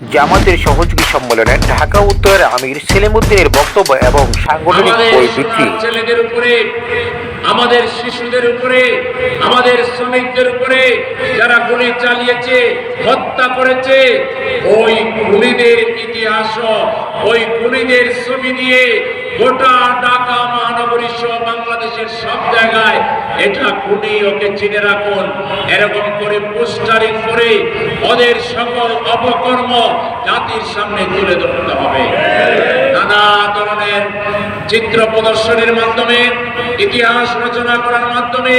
জামাতের সহযোগী সম্মেলনে ঢাকা উত্তরের আমির সেলিমুদ্দিনের বক্তব্য এবং সাংগঠনিক বই বিক্রি ছেলেদের উপরে আমাদের শিশুদের উপরে আমাদের শ্রমিকদের উপরে যারা গুলি চালিয়েছে হত্যা করেছে ওই গুলিদের ইতিহাস ওই গুলিদের ছবি দিয়ে গোটা ঢাকা মহানগরী সহ বাংলাদেশের সব জায়গায় এটা খুনি ওকে চিনে রাখুন। এরকম করে পোস্টারিং করে ওদের সকল অপকর্ম জাতির সামনে তুলে ধরতে হবে। নানা ধরনের চিত্র প্রদর্শনের মাধ্যমে, ইতিহাস রচনা করার মাধ্যমে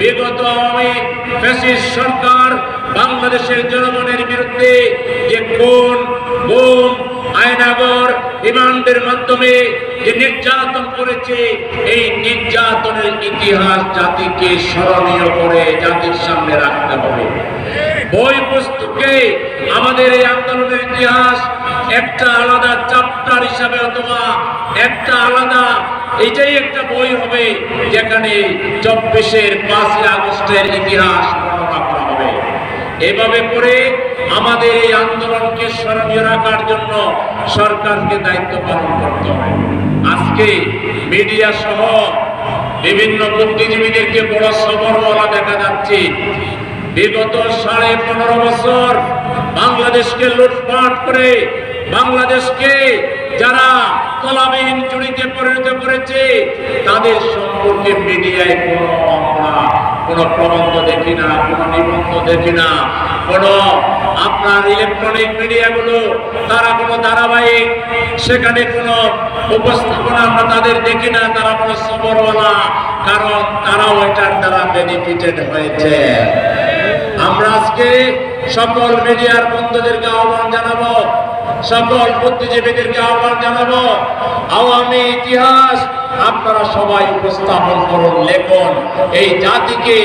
বিগত আওয়ামী ফ্যাসিস্ট সরকার বাংলাদেশের জনগণের বিরুদ্ধে যে কোন গুম আয়নাগর রিমান্ডের মাধ্যমে যে নির্যাতন করেছে, এই নির্যাতনের ইতিহাস জাতিকে স্মরণীয় করে জাতির সামনে রাখতে হবে। বই পুস্তকে আমাদের এই আন্দোলনের ইতিহাস একটা আলাদা চ্যাপ্টার হিসাবে অথবা একটা আলাদা, এটাই একটা বই হবে যেখানে চব্বিশের পাঁচই আগস্টের ইতিহাস বর্ণনা করা হবে। এভাবে করে আমাদের এই আন্দোলনকে স্মরণীয় রাখার জন্য সরকারকে দায়িত্ব পালন করতে হবে আজকে মিডিয়া সহ বিভিন্ন বুদ্ধিজীবীদেরকে বড় সবরওয়ালা দেখা যাচ্ছে। বিগত সাড়ে পনেরো বছর বাংলাদেশকে লুটপাট করে বাংলাদেশকে যারা তলাবিহীন চুরিতে পরিণত করেছে, তাদের সম্পর্কে মিডিয়ায় কোনো আমরা কোনো প্রবন্ধ দেখি না, কোনো নিবন্ধ দেখি না। কোনো আপনার ইলেকট্রনিক মিডিয়াগুলো, তারা কোনো ধারাবাহিক, সেখানে কোনো উপস্থাপনা আমরা তাদের দেখি না, তারা কোনো সবরওয়ালা কারণ তারাও এটার দ্বারা বেনিফিটেড হয়েছে। আমরা আজকে সকল মিডিয়ার বন্ধুদেরকে আহ্বান জানাব সকল বুদ্ধিজীবীদেরকে আহ্বান জানাব। আওয়ামী ইতিহাস, আপনারা সবাই উপস্থাপন করুন, লেখুন। এই জাতিকে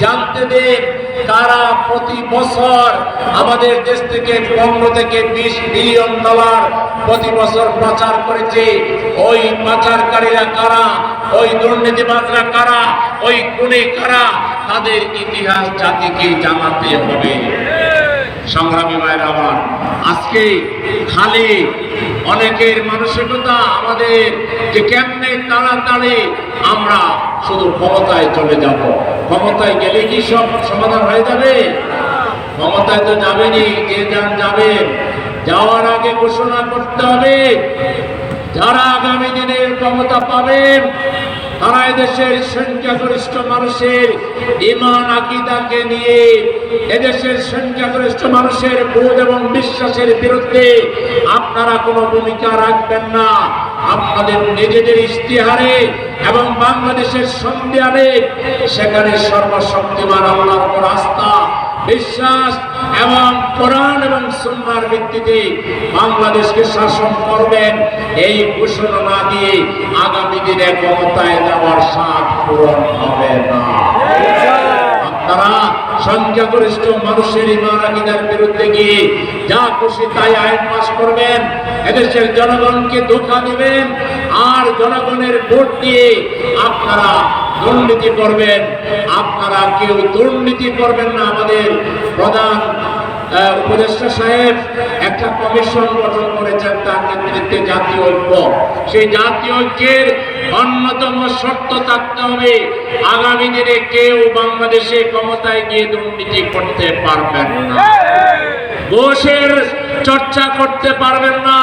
জানতে দিন তারা প্রতি বছর আমাদের দেশ থেকে পনেরো থেকে বিশ বিলিয়ন ডলার প্রতি বছর প্রচার করেছে। ওই পাচারকারীরা কারা? ওই দুর্নীতিবাজরা কারা? ওই খুনি কারা? তাদের ইতিহাস জাতিকে জানাতে হবে। সংগ্রামী ভাইয়ের আমার আজকে খালি অনেকের মানসিকতা আমাদের যে কেমনে তাড়াতাড়ি আমরা শুধু ক্ষমতায় চলে যাব। ক্ষমতায় গেলে কি সব সমাধান হয়ে যাবে? ক্ষমতায় তো যাবেনি যে যান যাবেন যাওয়ার আগে ঘোষণা করতে হবে। যারা আগামী দিনে ক্ষমতা পাবেন তারা এদেশের সংখ্যাগরিষ্ঠ মানুষের ইমান আকিদাকে নিয়ে এদেশের সংখ্যাগরিষ্ঠ মানুষের বোধ এবং বিশ্বাসের বিরুদ্ধে আপনারা কোনো ভূমিকা রাখবেন না। আপনাদের নিজেদের ইশতেহারে এবং বাংলাদেশের সংবিধানে সেখানে সর্বশক্তিমান আল্লাহর উপর আস্থা বিশ্বাস এবং কোরআন এবং সুন্নার ভিত্তিতে বাংলাদেশকে শাসন করবেন, এই ঘোষণা না দিয়ে আগামী দিনে ক্ষমতায় যাওয়ার সাথ পূরণ হবে না। আপনারা সংখ্যাগরিষ্ঠ মানুষের ইমান আকিদার বিরুদ্ধে গিয়ে যা খুশি তাই আইন পাস করবেন। এদেশের জনগণকে ধোকা দিবেন আর জনগণের ভোট দিয়ে আপনারা দুর্নীতি করবেন। আপনারা কেউ দুর্নীতি করবেন না আমাদের প্রধান উপদেষ্টা সাহেব, একটা কমিশন গঠন করেছেন তার নেতৃত্বে জাতীয় ঐক্য। সেই জাতীয় ঐক্যের অন্যতম শর্ত থাকতে হবে, আগামী দিনে কেউ বাংলাদেশে ক্ষমতায় গিয়ে দুর্নীতি করতে পারবেন না। ঘোষের চর্চা করতে পারবেন না,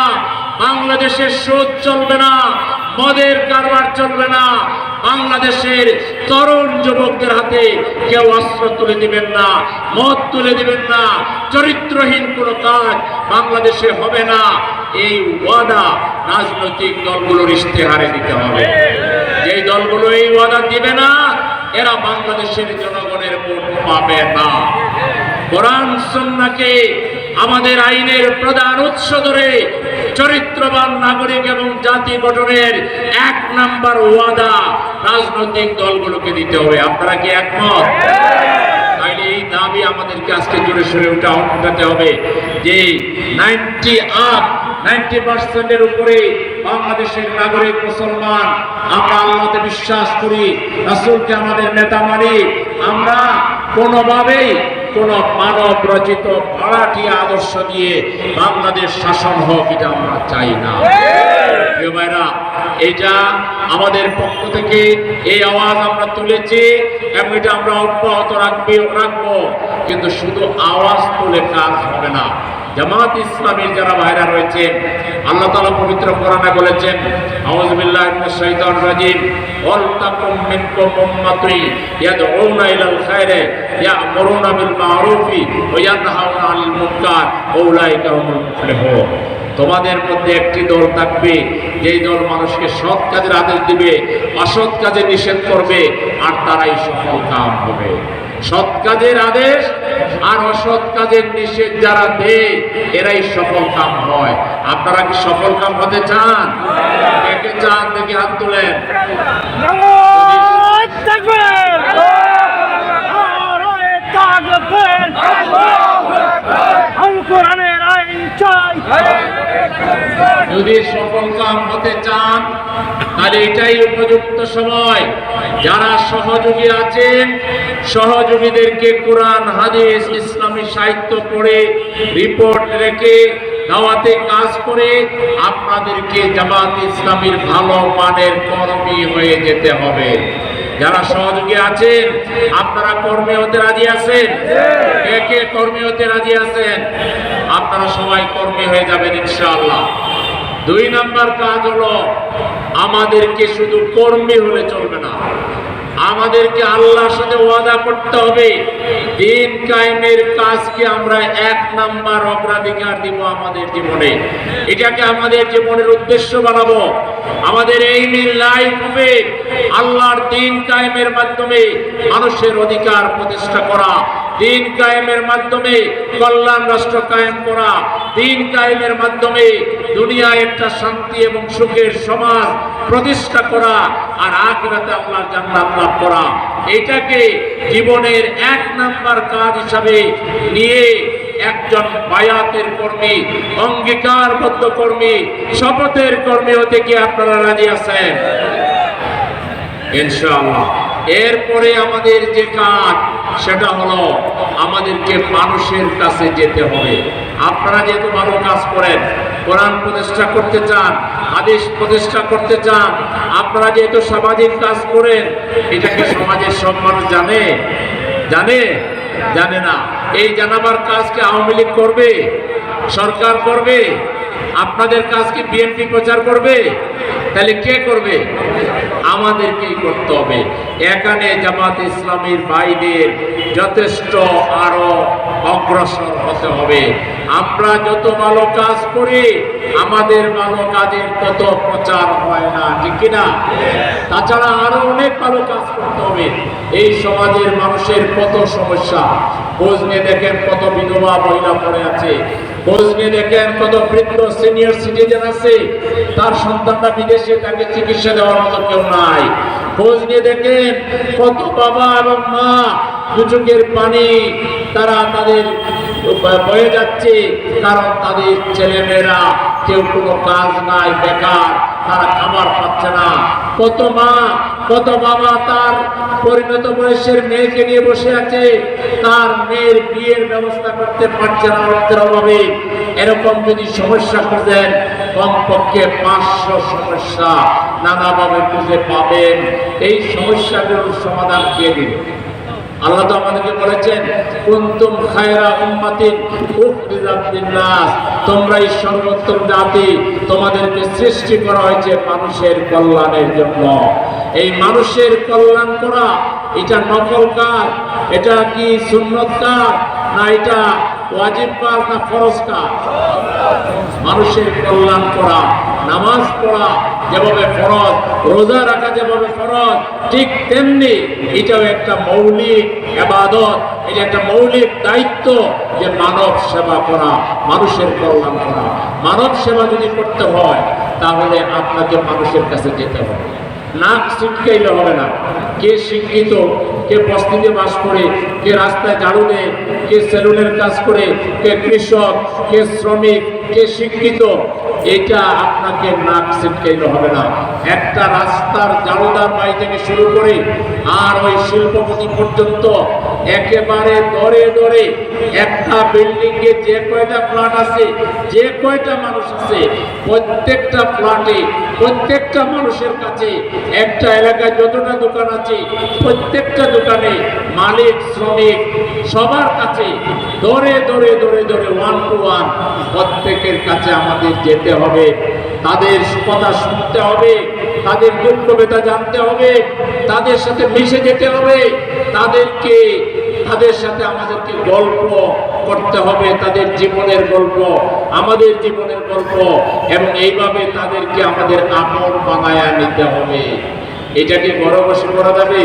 বাংলাদেশের সুদ চলবে না। মদের কারবার চলবে না। বাংলাদেশের তরুণ যুবকদের হাতে কেউ অস্ত্র তুলে দিবেন না, মদ তুলে দিবেন না। চরিত্রহীন কোনো কাজ বাংলাদেশে হবে না। এই ওয়াদা রাজনৈতিক দলগুলোর ইশতেহারে দিতে হবে। যেই দলগুলো এই ওয়াদা দিবে না, এরা বাংলাদেশের জনগণের ভোট পাবে না। কোরআন, সন্নাকে আমাদের আইনের প্রধান উৎস ধরে চরিত্রবান নাগরিক এবং জাতি গঠনের এক নাম্বার ওয়াদা রাজনৈতিক দলগুলোকে দিতে হবে। আপনারা কি একমত? তাইলে এই দাবি আমাদেরকে আজকে জোরে সরে উঠা উঠাতে হবে যে নাইনটি আপ, নাইনটি পার্সেন্টের উপরে বাংলাদেশের নাগরিক মুসলমান, আমরা আল্লাহতে বিশ্বাস করি, রাসূলকে আমাদের নেতা মানি। আমরা কোনোভাবেই কোন মানব রচিত ভাড়াটি আদর্শ দিয়ে বাংলাদেশ শাসন হোক, এটা আমরা চাই না। এটা আমাদের পক্ষ থেকে এই আওয়াজ আমরা তুলেছি এবং এটা আমরা অব্যাহত রাখবে রাখব। কিন্তু শুধু আওয়াজ তুলে কাজ হবে না। জামাত ইসলামীর যারা ভাইরা রয়েছেন আল্লাহ তাআলা পবিত্র কোরআনে বলেছেন তোমাদের মধ্যে একটি দল থাকবে, যেই দল মানুষকে সৎ কাজের আদেশ দিবে, অসৎ কাজে নিষেধ করবে, আর তারাই সফল কাম হবে। সৎ কাজের আদেশ আর অসৎ কাজের নিষেধ যারা দেয়, এরাই সফল কাম হয়। আপনারা কি সফল কাম হতে চান? কে চান দেখি হাত তোলেন। নারায় তাকবীর! নারায় তাকবীর! আল কোরআনের আইন চাই যদি সফল কাম হতে চান, তাহলে এটাই উপযুক্ত সময়। যারা সহযোগী আছেন, সহযোগীদেরকে কোরআন, হাদিস, ইসলামী সাহিত্য পড়ে রিপোর্ট রেখে দাওয়াতে কাজ করে আপনাদেরকে জামাত ইসলামীর ভালো মানের কর্মী হয়ে যেতে হবে। যারা সহযোগী আছেন, আপনারা কর্মী হতে রাজি আছেন? কে কে কর্মী হতে রাজি আছেন? আপনারা সবাই কর্মী হয়ে যাবেন ইনশাআল্লাহ। দুই নাম্বার কাজ হলো, আমাদেরকে শুধু কর্মী হলে চলবে না। আমাদেরকে আল্লাহর সাথে ওয়াদা করতে হবে। দিন কায়েমের কাজকে আমরা এক নাম্বার অগ্রাধিকার দিব আমাদের জীবনে। এটাকে আমাদের জীবনের উদ্দেশ্য বানাবো। আমাদের এই মিল লাইফ হবে আল্লাহর দিন কায়েমের মাধ্যমে মানুষের অধিকার প্রতিষ্ঠা করা। দিন কায়েমের মাধ্যমে কল্যাণ রাষ্ট্র কায়েম করা, দিন কায়েমের মাধ্যমে দুনিয়ায় একটা শান্তি এবং সুখের সমাজ প্রতিষ্ঠা করা আর আখিরাতে আল্লাহর জান্নাত লাভ করা। এটাকে জীবনের এক নাম্বার কাজ হিসাবে নিয়ে একজন বায়াতের কর্মী, অঙ্গীকারবদ্ধ কর্মী, শপথের কর্মী হতে কি আপনারা রাজি আছেন? ইনশাআল্লাহ। এরপরে আমাদের যে কাজ সেটা হলো আমাদেরকে মানুষের কাছে যেতে হবে। আপনারা যেহেতু ভালো কাজ করেন, কোরআন প্রতিষ্ঠা করতে চান আদেশ প্রতিষ্ঠা করতে চান, আপনারা যেহেতু সামাজিক কাজ করেন এটাকে সমাজের সব মানুষ জানে? জানে? জানে না। এই জানাবার কাজকে আওয়ামী লীগ করবে? সরকার করবে? আপনাদের কাজকে বিএনপি প্রচার করবে? তাহলে কে করবে? আমাদেরকেই করতে হবে। এখানে জামাত ইসলামীর বাইরে যথেষ্ট আরও অগ্রসর হতে হবে। আমরা যত ভালো কাজ করি, আমাদের ভালো কাজের তত প্রচার হয় না, ঠিক কিনা? তাছাড়া আরও অনেক ভালো কাজ করতে হবে। এই সমাজের মানুষের কত সমস্যা। নিয়ে দেখেন কত বিধবা মহিলা পড়ে আছে। নিয়ে দেখেন কত বৃদ্ধ সিনিয়র সিটিজেন আছে। তার সন্তানরা বিদেশে তাকে চিকিৎসা দেওয়ার মতো কেউ নাই। খোঁজ নিয়ে দেখেন কত বাবা এবং মা দুচোখের পানি তারা তাদের বয়ে যাচ্ছে, কারণ তাদের ছেলেমেয়েরা কেউ কোনো কাজ নাই, বেকার, তারা খাবার পাচ্ছে না। কত মা, কত বাবা তার পরিণত বয়সের মেয়েকে নিয়ে বসে আছে, তার মেয়ের বিয়ের ব্যবস্থা করতে পারছে না অর্থের অভাবে। এরকম যদি সমস্যা খুঁজেন, কমপক্ষে পাঁচশো সমস্যা নানাভাবে খুঁজে পাবেন। এই সমস্যাগুলোর সমাধান কে দিবে? আল্লাহ তো আমাদেরকে বলেছেন, কুন্তুম খায়রা উম্মাতিন উখরিজাত লিন-নাস। তোমরা এই সর্বোত্তম জাতি, তোমাদেরকে সৃষ্টি করা হয়েছে মানুষের কল্যাণের জন্য। এই মানুষের কল্যাণ করা, এটা নকল কাজ এটা কি সুন্নত কাজ না এটা ওয়াজিব কাজ না ফরজ কাজ মানুষের কল্যাণ করা। নামাজ পড়া যেভাবে ফরজ, রোজা রাখা যেভাবে ফরজ, ঠিক তেমনি এটাও একটা মৌলিক এবাদত এটা একটা মৌলিক দায়িত্ব যে মানব সেবা করা, মানুষের কল্যাণ করা। মানব সেবা যদি করতে হয়, তাহলে আপনাকে মানুষের কাছে যেতে হবে। নাক ছিটকাইলে হবে না। কে শিক্ষিত, কে বস্তিতে বাস করে, কে রাস্তায় ঝাড়ু দেয়, কে সেলুনের কাজ করে, কে কৃষক, কে শ্রমিক, কে শিক্ষিত এটা আপনাকে নাক ছিটকাইতে হবে না। একটা রাস্তার জালদার বাড়ি থেকে শুরু করে আর ওই শিল্পপতি পর্যন্ত একেবারে দরে দরে একটা বিল্ডিং এ যে কয়টা ফ্ল্যাট আছে, যে কয়টা মানুষ আছে, প্রত্যেকটা ফ্ল্যাটে প্রত্যেকটা মানুষের কাছে একটা এলাকায় যতটা দোকান আছে, প্রত্যেকটা দোকানে মালিক, শ্রমিক সবার কাছে দরে দরে দরে দরে ওয়ান টু ওয়ান প্রত্যেকের কাছে আমাদের যেতে হবে, তাদের কথা শুনতে হবে, তাদের দুঃখ বেতা জানতে হবে, তাদের সাথে মিশে যেতে হবে, তাদেরকে, তাদের সাথে আমাদেরকে গল্প করতে হবে, তাদের জীবনের গল্প, আমাদের জীবনের গল্প, এবং এইভাবে তাদেরকে আমাদের আপন বানায়া নিতে হবে। এটাকে ঘরে বসে করা যাবে?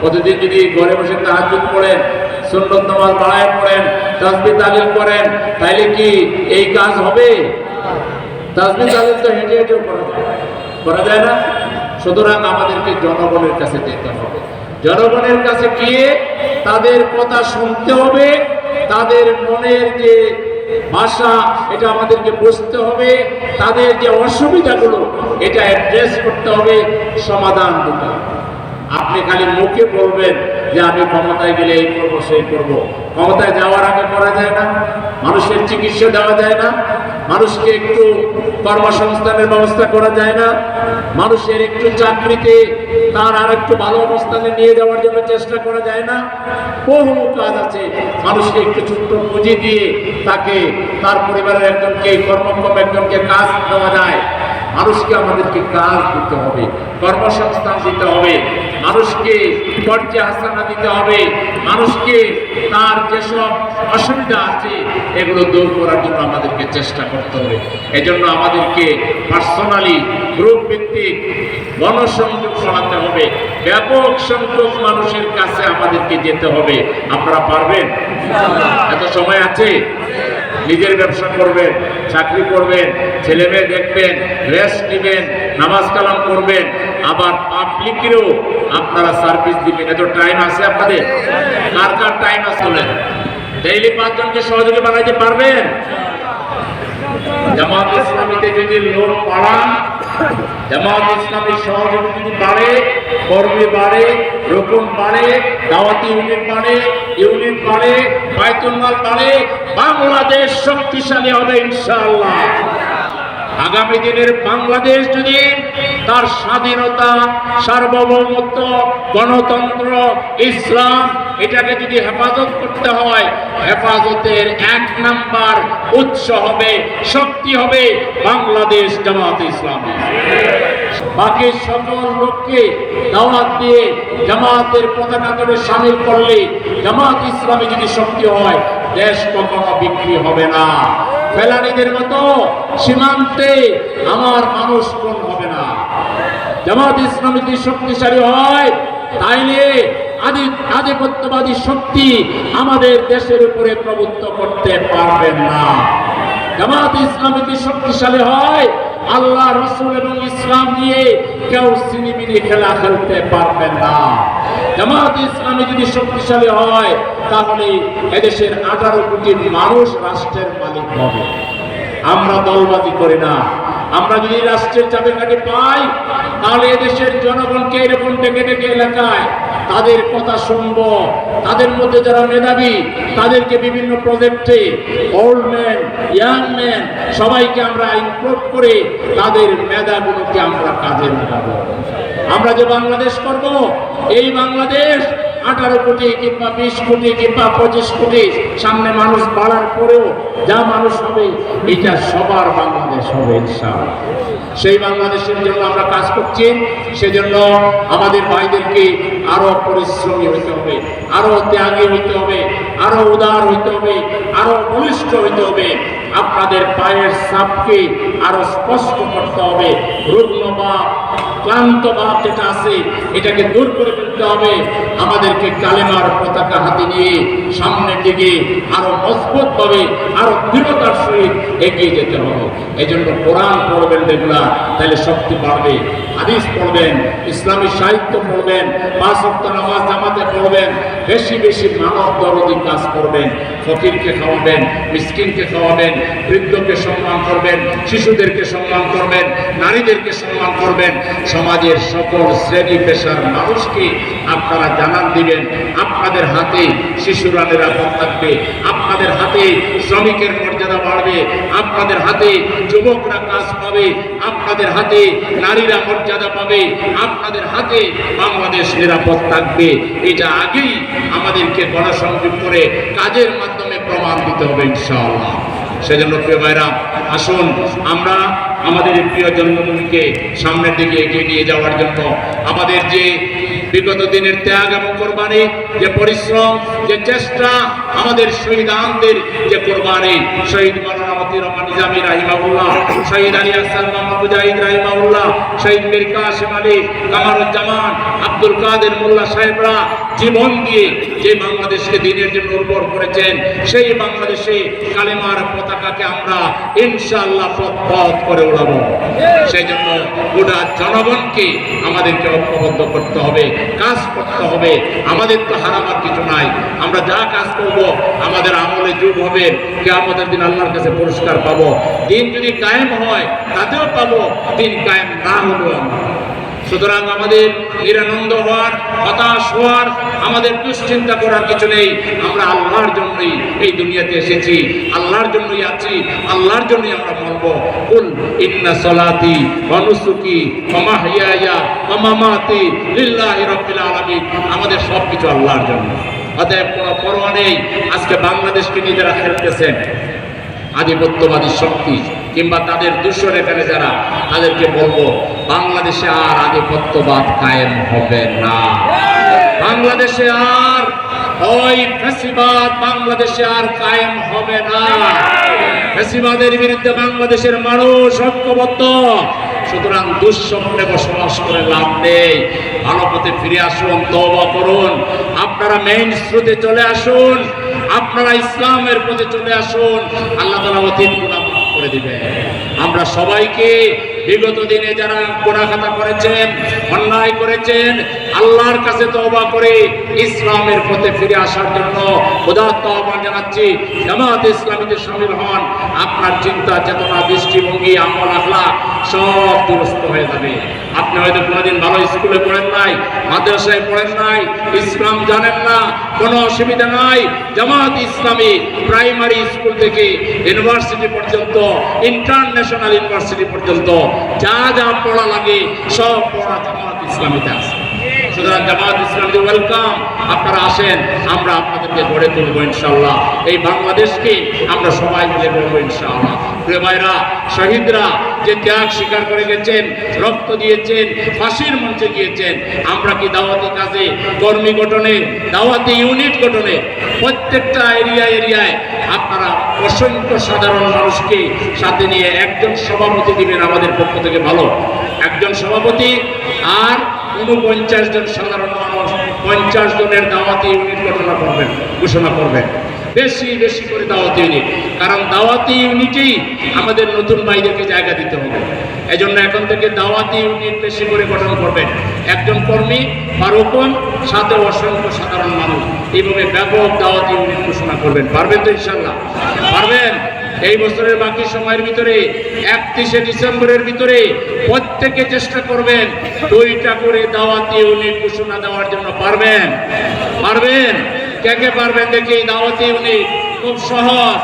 প্রতিদিন যদি ঘরে বসে তাহাজুদ পড়েন সুন্দর নামাজ বাড়ায় পড়েন তাসবি তালিল করেন, তাইলে কি এই কাজ হবে? তাসবি তালিল তো হেঁটে হেঁটেও করা যায়। করা যায় না? সুতরাং আমাদেরকে জনগণের কাছে যেতে হবে। জনগণের কাছে গিয়ে তাদের কথা শুনতে হবে, তাদের মনের যে ভাষা, এটা আমাদেরকে বুঝতে হবে, তাদের যে অসুবিধাগুলো, এটা অ্যাড্রেস করতে হবে, সমাধান দিতে আপনি খালি মুখে বলবেন যে আমি ক্ষমতায় গেলে এই করব, সেই করব। ক্ষমতায় যাওয়ার আগে করা যায় না, মানুষের চিকিৎসা দেওয়া যায় না মানুষকে একটু কর্মসংস্থানের ব্যবস্থা করা যায় না। মানুষের একটু চাকরিতে তার আর একটু ভালো অবস্থানে নিয়ে যাওয়ার জন্য চেষ্টা করা যায় না। বহু কাজ আছে। মানুষকে একটু ছোট্ট পুঁজি দিয়ে তাকে তার পরিবারের একজনকে, কর্মক্ষম একজনকে কাজ দেওয়া যায়। মানুষকে আমাদেরকে কাজ দিতে হবে, কর্মসংস্থান দিতে হবে। মানুষকে পর্যে হাসানা দিতে হবে। মানুষকে তার যেসব অসুবিধা আছে এগুলো দূর করার জন্য আমাদেরকে চেষ্টা করতে হবে। এজন্য আমাদেরকে পার্সোনালি গ্রুপ ভিত্তিক গণসংযোগ চালাতে হবে। ব্যাপক সংখ্যক মানুষের কাছে আমাদেরকে যেতে হবে। আপনারা পারবেন? এত সময় আছে? নিজের ব্যবসা করবেন, চাকরি করবেন, ছেলে মেয়ে দেখবেন, রেস্ট নেবেন, নামাজ কালাম করবেন, আবার পাবলিকেরও আপনারা সার্ভিস দিবেন। এত টাইম আছে আপনাদের? কার কার টাইম আছে ডেইলি পাঁচজনকে সহযোগী বানাইতে পারবেন? জামাত ইসলামীতে যদি লোক পাড়ান জামাত ইসলামের সহযোগী বাড়ে, কর্মী বাড়ে রকম বাড়ে, দাওয়াতি ইউনিট বাড়ে ইউনিট বাড়ে বায়তুল বাড়ে, বাংলাদেশ শক্তিশালী হবে ইনশাআল্লাহ। আগামী দিনের বাংলাদেশ যদি তার স্বাধীনতা, সার্বভৌমত্ব, গণতন্ত্র, ইসলাম, এটাকে যদি হেফাজত করতে হয়, হেফাজতের এক নাম্বার উৎস হবে, শক্তি হবে বাংলাদেশ জামাত ইসলামী। বাকি সকল লোককে দাওয়াত দিয়ে জামাতের পতাকা ধরে সামিল করলে জামাত ইসলামী যদি শক্তি হয়, দেশ কখনো বিক্রি হবে না। ফেলানিদের মতো সীমান্তে আমার মানুষ কোন হবে। জামাত ইসলামী যদি শক্তিশালী হয়, তাইলে আদি আধিপত্যবাদী শক্তি আমাদের দেশের উপরে প্রভুত্ব করতে পারবেন না। জামাত ইসলামী যদি শক্তিশালী হয়, আল্লাহ, রসুল এবং ইসলাম নিয়ে কেউ সিনেমিনি খেলা খেলতে পারবেন না। জামাত ইসলামী যদি শক্তিশালী হয়, তাহলে এদেশের আঠারো কোটি মানুষ রাষ্ট্রের মালিক হবে। আমরা দলবাজি করি না। আমরা যদি রাষ্ট্রের চাবিকাঠি পাই, তাহলে এদেশের জনগণকে এরকম ডেকে ডেকে এলাকায় তাদের কথা শুনব। তাদের মধ্যে যারা মেধাবী, তাদেরকে বিভিন্ন প্রজেক্টে ওল্ড ম্যান ইয়াং ম্যান সবাইকে আমরা ইনক্লুড করে তাদের মেধাগুলোকে আমরা কাজে লাগাবো। আমরা যে বাংলাদেশ করব, এই বাংলাদেশ আঠারো কোটি কিংবা বিশ কোটি কিংবা পঁচিশ কোটি সামনে মানুষ বাড়ার পরেও যা মানুষ হবে, এটা সবার বাংলাদেশ হবে সেই বাংলাদেশের জন্য আমরা কাজ করছি, সেজন্য আমাদের ভাইদেরকে আরও পরিশ্রমী হইতে হবে, আরও ত্যাগী হইতে হবে, আরও উদার হইতে হবে, আরও বলিষ্ঠ হইতে হবে। আপনাদের পায়ের সাপকে আরও স্পষ্ট করতে হবে। রুগ্ন বা ক্লান্ত ভাব যেটা আছে, এটাকে দূর করে ফেলতে হবে। আমাদেরকে কালেমার পতাকা হাতে নিয়ে সামনের দিকে আরও মজবুত ভাবে আরও দৃঢ়তার সহিত এগিয়ে যেতে হবে। এই জন্য কোরআন পড়বেন যেগুলা, তাহলে শক্তি বাড়বে। হাদিস পড়বেন, ইসলামী সাহিত্য পড়বেন, পাঁচ সপ্তাহ নামাজ জামাতে পড়বেন, বেশি বেশি মানব দরদি কাজ করবেন, ফকিরকে খাওয়াবেন, মিসকিনকে খাওয়াবেন, বৃদ্ধকে সম্মান করবেন, শিশুদেরকে সম্মান করবেন, নারীদেরকে সম্মান করবেন। সমাজের সকল শ্রেণি পেশার মানুষকে আপনারা জানান দিবেন, আপনাদের হাতে শিশুরা নিরাপদ থাকবে, আপনাদের হাতে শ্রমিকের মর্যাদা বাড়বে, আপনাদের হাতে যুবকরা কাজ পাবে আপনাদের হাতে নারীরা মর্যাদা পাবে, আপনাদের হাতে বাংলাদেশ নিরাপদ থাকবে। এটা আগেই আমাদেরকে গণসংযোগ করে কাজের মাধ্যমে প্রমাণ দিতে হবে ইনশাআল্লাহ। সেজন্য প্রিয় ভাইরা, আসুন আমরা আমাদের প্রিয় জন্মভূমিকে সামনের দিকে এগিয়ে নিয়ে যাওয়ার জন্য আমাদের যে বিগত দিনের ত্যাগ এবং কোরবানি, যে পরিশ্রম, যে চেষ্টা, আমাদের শহীদানদের যে কোরবানি, শহীদ রহমান আব্দুল কাদের মোল্লা সাহেবরা জীবন দিয়ে যে বাংলাদেশকে দিনের জন্য উর্বর করেছেন, সেই বাংলাদেশে কালেমার পতাকাকে আমরা ইনশাআল্লাহ পথ পথ করে উড়াবো। সেই জন্য গোটা জনগণকে আমাদেরকে ঐক্যবদ্ধ করতে হবে, কাজ করতে হবে। আমাদের তো হারাবার কিছু নাই, আমরা যা কাজ করব, আমাদের আমলে যুগ হবে কে আমাদের দিন আল্লাহর কাছে পুরস্কার পাবো। দিন যদি কায়েম হয়, তাতেও পাবো, দিন কায়েম না হলেও সুতরাং আমাদের নিরানন্দ হওয়ার, হতাশ হওয়ার, আমাদের দুশ্চিন্তা করার কিছু নেই। আমরা আল্লাহর জন্যই এই দুনিয়াতে এসেছি, আল্লাহর জন্যই আছি, আল্লাহর জন্যই আমরা মরব। কুল ইন্না সলাতি ওয়া নুসুকি ওয়া মাহইয়ায়া ওয়া মামাতি রাব্বিল আলামিন। আমাদের সব কিছু আল্লাহর জন্য। অতএব কোনো পরোয়া নেই। আজকে বাংলাদেশকে নিজেরা খেলতেছেন। আধিপত্যবাদী শক্তি কিংবা তাদের দূষণ এখানে যারা, তাদেরকে বলব, বাংলাদেশে আর আধিপত্যবাদ কায়েম হবে না। বাংলাদেশে আর ওই ফেসিবাদ বাংলাদেশে আর কায়েম হবে না। ফেসিবাদের বিরুদ্ধে বাংলাদেশের মানুষ ঐক্যবদ্ধ। সুতরাং দুঃস্বপ্নে বসবাস করে লাভ নেই। ভালো পথে ফিরে আসুন, তওবা করুন। আপনারা মেইন স্রোতে চলে আসুন। আপনারা ইসলামের পথে চলে আসুন, আল্লাহ তালা অতীত গুণা মাফ করে দিবে আমরা সবাইকে বিগত দিনে যারা গোনাখাতা করেছেন, অন্যায় করেছেন আল্লাহর কাছে তওবা করে ইসলামের পথে ফিরে আসার জন্য উদাত্ত আহ্বান জানাচ্ছি। জামাত ইসলামীতে সামিল হন। আপনার চিন্তা, চেতনা, দৃষ্টিভঙ্গি, আমল আখলা সব দুরস্ত হয়ে যাবে। আপনি হয়তো কোনোদিন ভালো স্কুলে পড়েন নাই, মাদ্রাসায় পড়েন নাই, ইসলাম জানেন না, কোনো অসুবিধা নাই। জামাত ইসলামী প্রাইমারি স্কুল থেকে ইউনিভার্সিটি পর্যন্ত, ইন্টারন্যাশনাল ইউনিভার্সিটি পর্যন্ত যা যা পড়া লাগে সব পড়া জামাত ইসলামীতে আছে। সুতরাং জামাত ইসলামীতে ওয়েলকাম। আপনারা আসেন, আমরা আপনাদেরকে গড়ে তুলবো ইনশাল্লাহ এই বাংলাদেশকে আমরা সবাই মিলে গড়বো ইনশাআল্লাহ। প্রিয় ভাইরা, শহীদরা যে ত্যাগ স্বীকার করে গেছেন, রক্ত দিয়েছেন, ফাঁসির মঞ্চে গিয়েছেন, আমরা কি দাওয়াতি কাজে, কর্মী গঠনে, দাওয়াতি ইউনিট গঠনে, প্রত্যেকটা এরিয়া এরিয়ায় আপনারা অসংখ্য সাধারণ মানুষকে সাথে নিয়ে একজন সভাপতি দিবেন আমাদের পক্ষ থেকে ভালো। একজন সভাপতি আর উনপঞ্চাশ জন সাধারণ মানুষ, পঞ্চাশ জনের দাওয়াতি ইউনিট ঘোষণা করবেন ঘোষণা করবেন। বেশি বেশি করে দাওয়াতি ইউনিট। কারণ দাওয়াতি ইউনিটেই আমাদের নতুন ভাইদেরকে জায়গা দিতে হবে। এই জন্য এখন থেকে দাওয়াতি ইউনিট বেশি করে গঠন করবেন। একজন কর্মী বা রোপণ সাথে অসংখ্য সাধারণ মানুষ। এইভাবে ব্যাপক দাওয়াতি ইউনিট ঘোষণা করবেন। পারবেন তো ইনশাল্লাহ? পারবেন? এই বছরের বাকি সময়ের ভিতরে, একত্রিশে ডিসেম্বরের ভিতরে প্রত্যেকে চেষ্টা করবেন দুইটা করে দাওয়াতি ইউনিট ঘোষণা দেওয়ার জন্য। পারবেন? পারবেন? কে কে পারবেন দেখি দাওয়াতি ইউনিট? খুব সহজ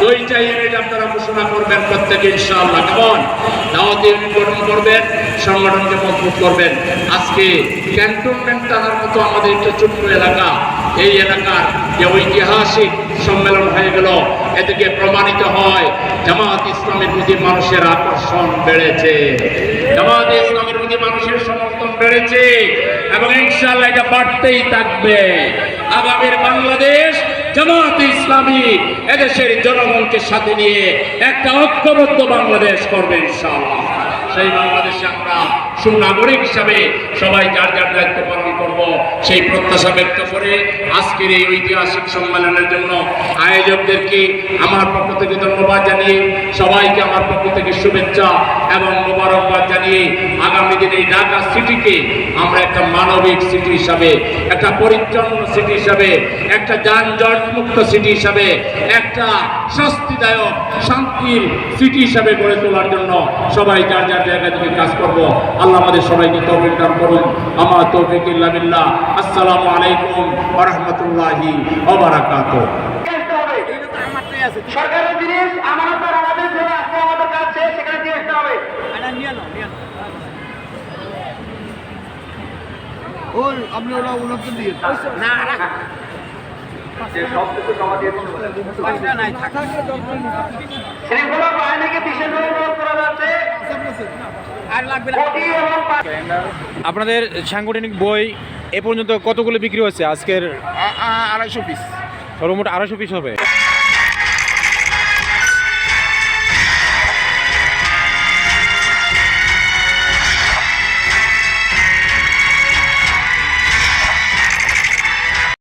দুইটা ইউনিট আপনারা ঘোষণা করবেন প্রত্যেকে ইনশাআল্লাহ। কেমন? দাওয়াতি ইউনিট গঠন করবেন, সংগঠনকে মজবুত করবেন। আজকে ক্যান্টনমেন্ট টানার মতো আমাদের একটা ছোট্ট এলাকা। এই এলাকার যে ঐতিহাসিক সম্মেলন হয়ে গেল এ থেকে প্রমাণিত হয়, জামাত ইসলামের প্রতি মানুষের আকর্ষণ বেড়েছে। জামাত ইসলামের প্রতি মানুষের সমর্থন বেড়েছে এবং ইনশাআল্লাহ এটা বাড়তেই থাকবে। আগামীর বাংলাদেশ জামাত ইসলামী এদেশের জনগণকে সাথে নিয়ে একটা ঐক্যবদ্ধ বাংলাদেশ করবে ইনশাআল্লাহ। সেই বাংলাদেশে আমরা সুনাগরিক হিসাবে সবাই যার যার দায়িত্ব পালন সেই প্রত্যাশা ব্যক্ত করে আজকের এই ঐতিহাসিক সম্মেলনের জন্য আয়োজকদেরকে আমার পক্ষ থেকে ধন্যবাদ জানিয়ে, সবাইকে আমার পক্ষ থেকে শুভেচ্ছা এবং মোবারকবাদ জানিয়ে আগামী দিনে এই ঢাকা সিটিকে আমরা একটা মানবিক সিটি হিসাবে, একটা পরিচ্ছন্ন সিটি হিসাবে, একটা যানজট মুক্ত সিটি হিসাবে, একটা স্বস্তিদায়ক, শান্তির সিটি হিসাবে গড়ে তোলার জন্য সবাই যার যার জায়গা থেকে কাজ করব। আল্লাহ আমাদের সবাইকে তৌফিক দান করুন। আমার তৌফিক ইল্লা বিল্লাহ। আসসালামু আলাইকুম ওয়া রাহমাতুল্লাহি ওয়া বারাকাতুহু সরকারের জিনিস আমানতের আমাদের জন্য আজকে আমাদের কাছে সেখানে দিয়ে আসতে হবে। ওই আপনি ওরা ওনাকে দিয়ে শৃঙ্খলা বাহিনীকে বিশেষভাবে অনুরোধ করা যাচ্ছে। কোটি এবং পা- আপনাদের সাংগঠনিক বই এ পর্যন্ত কতগুলো বিক্রি হচ্ছে আজকের আড়াইশো পিস। সর্বমোট আড়াইশো পিস হবে।